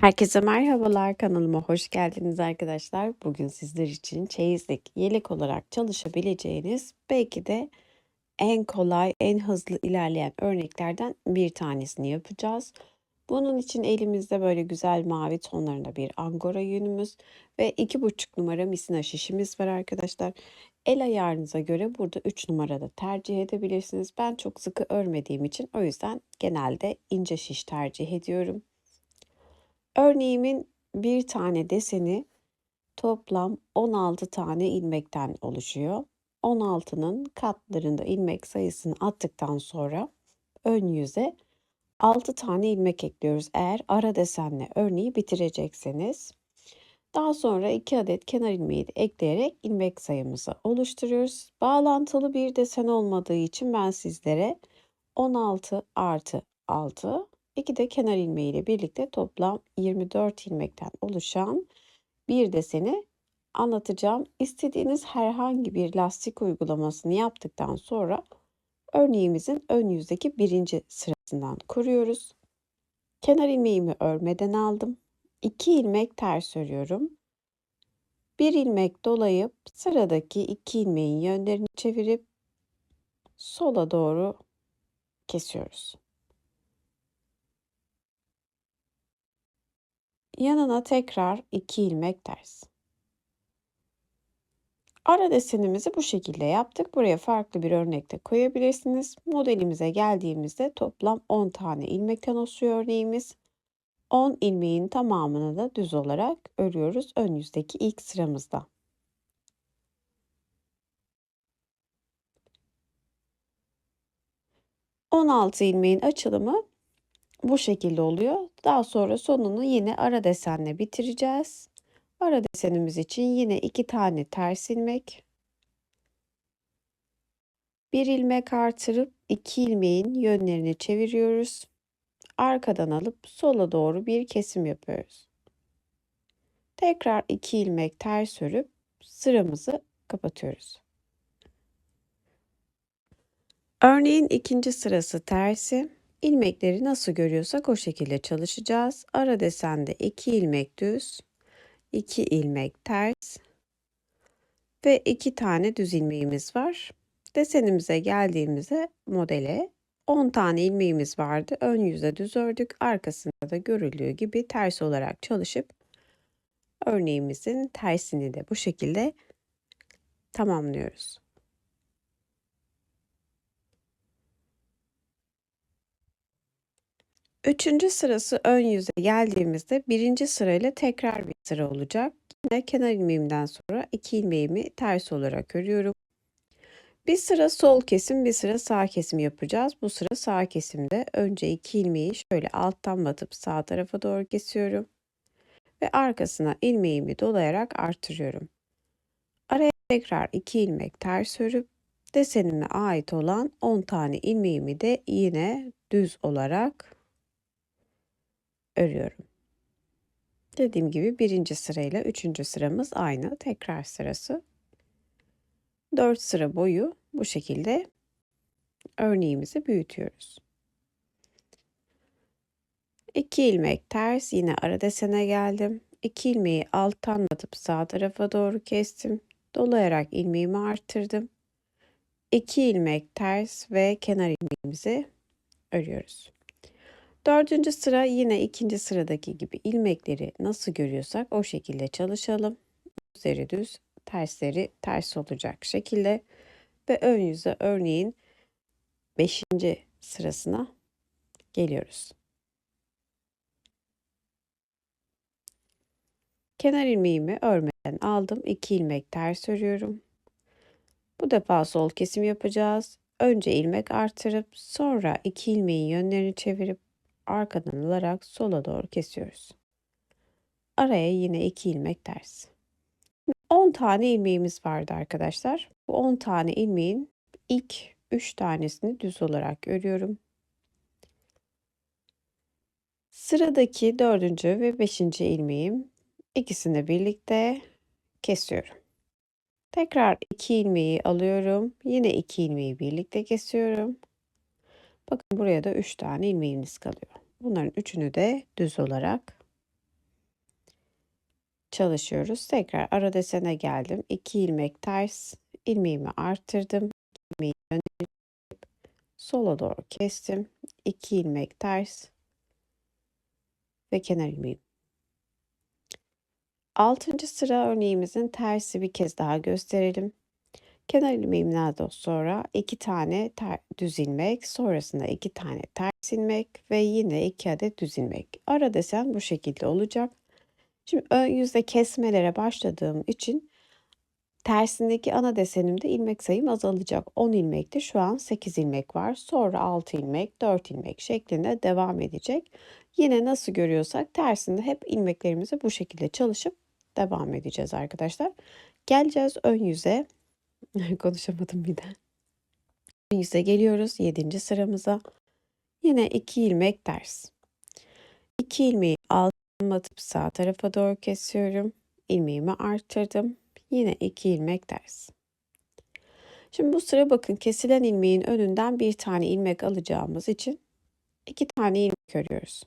Herkese merhabalar, kanalıma hoş geldiniz arkadaşlar. Bugün sizler için çeyizlik, yelek olarak çalışabileceğiniz belki de en kolay, en hızlı ilerleyen örneklerden bir tanesini yapacağız. Bunun için elimizde böyle güzel mavi tonlarında bir angora yünümüz ve 2,5 numara misina şişimiz var arkadaşlar. El ayarınıza göre burada 3 numarada tercih edebilirsiniz. Ben çok sıkı örmediğim için o yüzden genelde ince şiş tercih ediyorum. Örneğimin bir tane deseni toplam 16 tane ilmekten oluşuyor. 16'nın katlarında ilmek sayısını attıktan sonra ön yüze 6 tane ilmek ekliyoruz. Eğer ara desenle örneği bitirecekseniz. Daha sonra 2 adet kenar ilmeği de ekleyerek ilmek sayımızı oluşturuyoruz. Bağlantılı bir desen olmadığı için ben sizlere 16 artı 6 2 de kenar ilmeği ile birlikte toplam 24 ilmekten oluşan bir deseni anlatacağım. İstediğiniz herhangi bir lastik uygulamasını yaptıktan sonra örneğimizin ön yüzdeki birinci sırasından kuruyoruz. Kenar ilmeğimi örmeden aldım. 2 ilmek ters örüyorum. Bir ilmek dolayıp sıradaki iki ilmeğin yönlerini çevirip sola doğru kesiyoruz. Yanına tekrar 2 ilmek ters. Ara desenimizi bu şekilde yaptık. Buraya farklı bir örnek de koyabilirsiniz. Modelimize geldiğimizde toplam 10 tane ilmekten oluşuyor örneğimiz. 10 ilmeğin tamamını da düz olarak örüyoruz ön yüzdeki ilk sıramızda. On altı ilmeğin açılımı bu şekilde oluyor. Daha sonra sonunu yine ara desenle bitireceğiz. Ara desenimiz için yine iki tane ters ilmek. Bir ilmek artırıp iki ilmeğin yönlerini çeviriyoruz. Arkadan alıp sola doğru bir kesim yapıyoruz. Tekrar iki ilmek ters örüp sıramızı kapatıyoruz. Örneğin ikinci sırası tersi. İlmekleri nasıl görüyorsak o şekilde çalışacağız. Ara desende 2 ilmek düz, 2 ilmek ters ve 2 tane düz ilmeğimiz var. Desenimize geldiğimizde modele 10 tane ilmeğimiz vardı. Ön yüzde düz ördük. Arkasında da görüldüğü gibi ters olarak çalışıp örneğimizin tersini de bu şekilde tamamlıyoruz. Üçüncü sırası ön yüze geldiğimizde birinci sırayla tekrar bir sıra olacak. Yine kenar ilmeğimden sonra iki ilmeğimi ters olarak örüyorum. Bir sıra sol kesim, bir sıra sağ kesim yapacağız. Bu sıra sağ kesimde önce iki ilmeği şöyle alttan batıp sağ tarafa doğru kesiyorum. Ve arkasına ilmeğimi dolayarak artırıyorum. Araya tekrar iki ilmek ters örüp desenime ait olan 10 tane ilmeğimi de yine düz olarak örüyorum. Dediğim gibi birinci sırayla üçüncü sıramız aynı. Tekrar sırası. Dört sıra boyu bu şekilde örneğimizi büyütüyoruz. İki ilmek ters yine ara desene geldim. İki ilmeği alttan atıp sağ tarafa doğru kestim. Dolayarak ilmeğimi arttırdım. İki ilmek ters ve kenar ilmeğimizi örüyoruz. Dördüncü sıra yine ikinci sıradaki gibi ilmekleri nasıl görüyorsak o şekilde çalışalım. Üzeri düz, tersleri ters olacak şekilde ve ön yüze örneğin beşinci sırasına geliyoruz. Kenar ilmeğimi örmeden aldım. 2 ilmek ters örüyorum. Bu defa sol kesim yapacağız. Önce ilmek artırıp sonra iki ilmeğin yönlerini çevirip arkadan alarak sola doğru kesiyoruz. Araya yine 2 ilmek ters. 10 tane ilmeğimiz vardı arkadaşlar. Bu 10 tane ilmeğin ilk 3 tanesini düz olarak örüyorum. Sıradaki dördüncü ve beşinci ilmeğim ikisini birlikte kesiyorum. Tekrar iki ilmeği alıyorum. Yine iki ilmeği birlikte kesiyorum. Bakın buraya da 3 tane ilmeğimiz kalıyor. Bunların üçünü de düz olarak çalışıyoruz. Tekrar ara desene geldim. 2 ilmek ters. ilmeğimi arttırdım. İlmeği gönderip sola doğru kestim. 2 ilmek ters ve kenar ilmeğim. Altıncı sıra örneğimizin tersi bir kez daha gösterelim. Kenar ilmeğimden sonra iki tane düz ilmek, sonrasında iki tane ters ilmek ve yine iki adet düz ilmek. Ara desen bu şekilde olacak. Şimdi ön yüzde kesmelere başladığım için tersindeki ana desenimde ilmek sayım azalacak. 10 ilmekti. Şu an 8 ilmek var. Sonra 6 ilmek, 4 ilmek şeklinde devam edecek. Yine nasıl görüyorsak tersinde hep ilmeklerimizi bu şekilde çalışıp devam edeceğiz arkadaşlar. Geleceğiz ön yüze. Konuşamadım bir de. Yüze geliyoruz 7. sıramıza. Yine 2 ilmek ters. 2 ilmeği altına atıp sağ tarafa doğru kesiyorum. İlmeğimi arttırdım. Yine 2 ilmek ters. Şimdi bu sıra bakın kesilen ilmeğin önünden bir tane ilmek alacağımız için iki tane ilmek örüyoruz.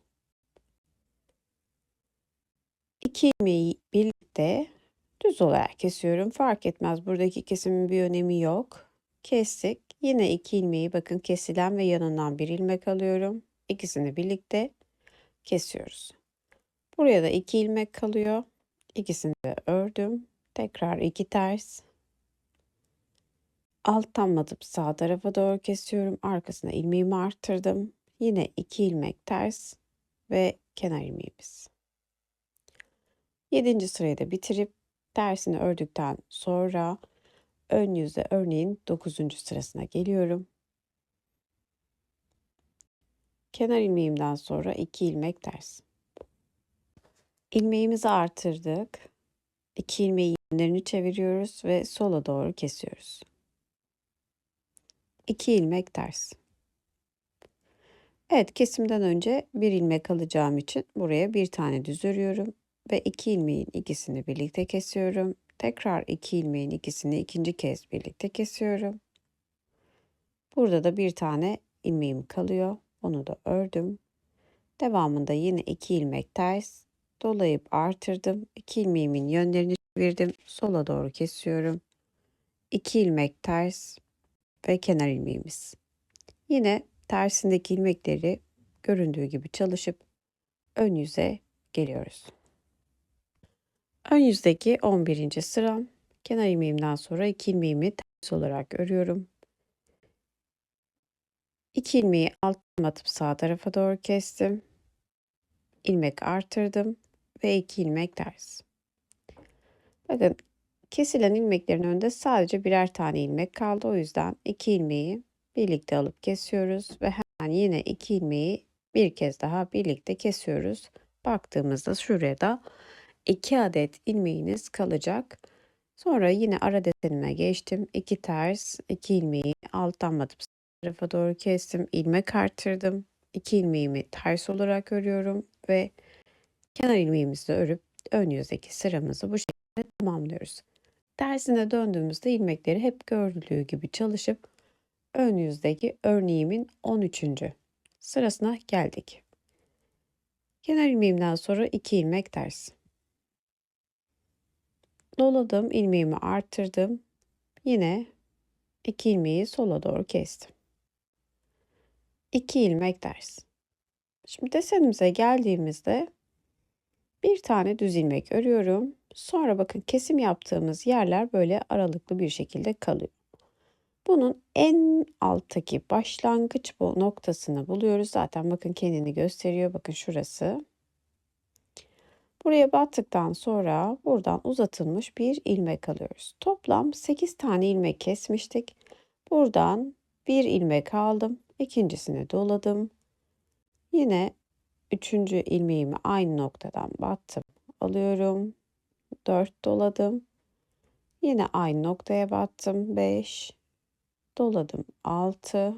İki ilmeği birlikte düz olarak kesiyorum. Fark etmez. Buradaki kesimin bir önemi yok. Kestik. Yine iki ilmeği bakın kesilen ve yanından bir ilmek alıyorum. İkisini birlikte kesiyoruz. Buraya da iki ilmek kalıyor. İkisini de ördüm. Tekrar iki ters. Alttan batıp sağ tarafa doğru kesiyorum. Arkasına ilmeğimi arttırdım. Yine iki ilmek ters ve kenar ilmeğimiz. Yedinci sırayı da bitirip tersini ördükten sonra ön yüzde örneğin dokuzuncu sırasına geliyorum. Kenar ilmeğimden sonra iki ilmek ters. İlmeğimizi artırdık. İki ilmeği yönlerini çeviriyoruz ve sola doğru kesiyoruz. 2 ilmek ters. Evet kesimden önce bir ilmek alacağım için buraya bir tane düz örüyorum ve iki ilmeğin ikisini birlikte kesiyorum. Tekrar iki ilmeğin ikisini ikinci kez birlikte kesiyorum. Burada da bir tane ilmeğim kalıyor. Onu da ördüm. Devamında yine iki ilmek ters dolayıp artırdım. İki ilmeğimin yönlerini çevirdim. Sola doğru kesiyorum. 2 ilmek ters ve kenar ilmeğimiz. Yine tersindeki ilmekleri göründüğü gibi çalışıp ön yüze geliyoruz. Ön yüzdeki 11. sıram. Kenar ilmeğimden sonra 2 ilmeğimi ters olarak örüyorum. 2 ilmeği alttan atıp sağ tarafa doğru kestim. ilmek artırdım ve 2 ilmek ters. Bakın kesilen ilmeklerin önünde sadece birer tane ilmek kaldı. O yüzden iki ilmeği birlikte alıp kesiyoruz ve hemen yine iki ilmeği bir kez daha birlikte kesiyoruz. Baktığımızda şuraya da 2 adet ilmeğiniz kalacak. Sonra yine ara desenime geçtim. 2 ters, 2 ilmeği alttan batıp tarafa doğru kestim. ilmek arttırdım. 2 ilmeğimi ters olarak örüyorum ve kenar ilmeğimizi örüp ön yüzdeki sıramızı bu şekilde tamamlıyoruz. Tersine döndüğümüzde ilmekleri hep gördüğü gibi çalışıp ön yüzdeki örneğimin 13. sırasına geldik. Kenar ilmeğimden sonra 2 ilmek ters. Doladım, ilmeğimi arttırdım. Yine 2 ilmeği sola doğru kestim. 2 ilmek ters. Şimdi desenimize geldiğimizde bir tane düz ilmek örüyorum. Sonra bakın kesim yaptığımız yerler böyle aralıklı bir şekilde kalıyor. Bunun en alttaki başlangıç bu noktasını buluyoruz. Zaten bakın kendini gösteriyor. Bakın şurası. Buraya battıktan sonra buradan uzatılmış bir ilmek alıyoruz. Toplam 8 tane ilmek kesmiştik. Buradan bir ilmek aldım. ikincisini doladım. Yine üçüncü ilmeğimi aynı noktadan battım. Alıyorum. 4 doladım. Yine aynı noktaya battım. 5 doladım. 6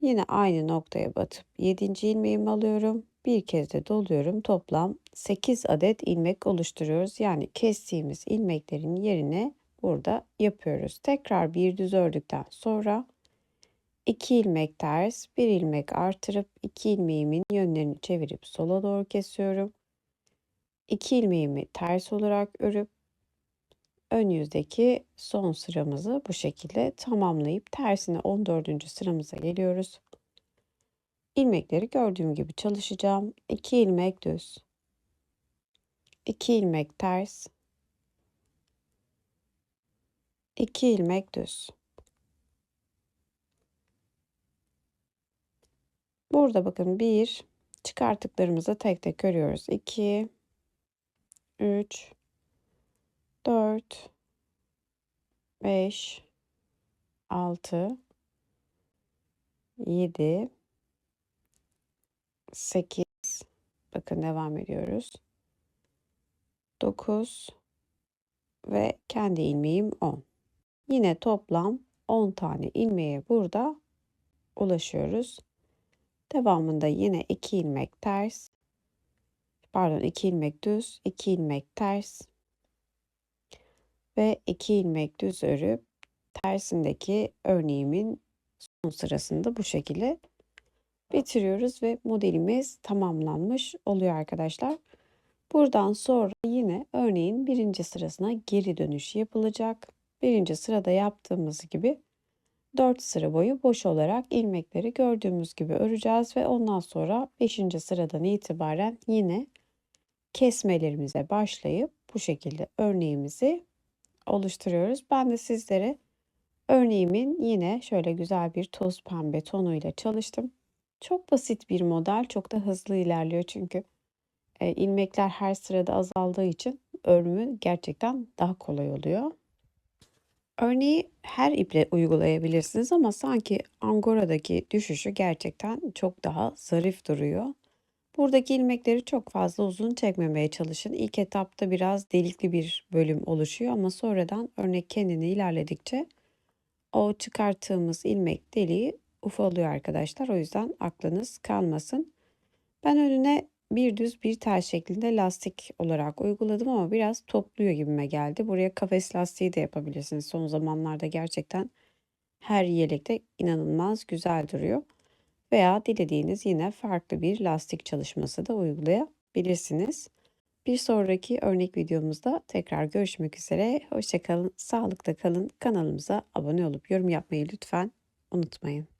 Yine aynı noktaya batıp 7. ilmeğimi alıyorum. Bir kez de doluyorum. Toplam 8 adet ilmek oluşturuyoruz. Yani kestiğimiz ilmeklerin yerine burada yapıyoruz. Tekrar bir düz ördükten sonra 2 ilmek ters, 1 ilmek artırıp 2 ilmeğimin yönlerini çevirip sola doğru kesiyorum. 2 ilmeğimi ters olarak örüp ön yüzdeki son sıramızı bu şekilde tamamlayıp tersine 14. sıramıza geliyoruz. İlmekleri gördüğüm gibi çalışacağım. 2 ilmek düz. 2 ilmek ters. 2 ilmek düz. Burada bakın 1 çıkarttıklarımızı tek tek görüyoruz. 2 3 4 5 6 7 8 bakın devam ediyoruz. 9 ve kendi ilmeğim 10. Yine toplam 10 tane ilmeğe burada ulaşıyoruz. Devamında yine 2 ilmek ters. Pardon 2 ilmek düz, 2 ilmek ters ve 2 ilmek düz örüp tersindeki örneğimin son sırasında bu şekilde bitiriyoruz ve modelimiz tamamlanmış oluyor arkadaşlar. Buradan sonra yine örneğin birinci sırasına geri dönüş yapılacak. Birinci sırada yaptığımız gibi 4 sıra boyu boş olarak ilmekleri gördüğümüz gibi öreceğiz ve ondan sonra 5. sıradan itibaren yine kesmelerimize başlayıp bu şekilde örneğimizi oluşturuyoruz. Ben de sizlere örneğimin yine şöyle güzel bir toz pembe tonuyla çalıştım. Çok basit bir model, çok da hızlı ilerliyor çünkü e, ilmekler her sırada azaldığı için örümü gerçekten daha kolay oluyor. Örneği her iple uygulayabilirsiniz ama sanki angoradaki düşüşü gerçekten çok daha zarif duruyor. Buradaki ilmekleri çok fazla uzun çekmemeye çalışın. İlk etapta biraz delikli bir bölüm oluşuyor ama sonradan örnek kendini ilerledikçe o çıkarttığımız ilmek deliği ufalıyor arkadaşlar. O yüzden aklınız kalmasın. Ben önüne bir düz bir tel şeklinde lastik olarak uyguladım ama biraz topluyor gibime geldi. Buraya kafes lastiği de yapabilirsiniz. Son zamanlarda gerçekten her yelekte inanılmaz güzel duruyor. Veya dilediğiniz yine farklı bir lastik çalışması da uygulayabilirsiniz. Bir sonraki örnek videomuzda tekrar görüşmek üzere. Hoşçakalın, sağlıkta kalın. Kanalımıza abone olup yorum yapmayı lütfen unutmayın.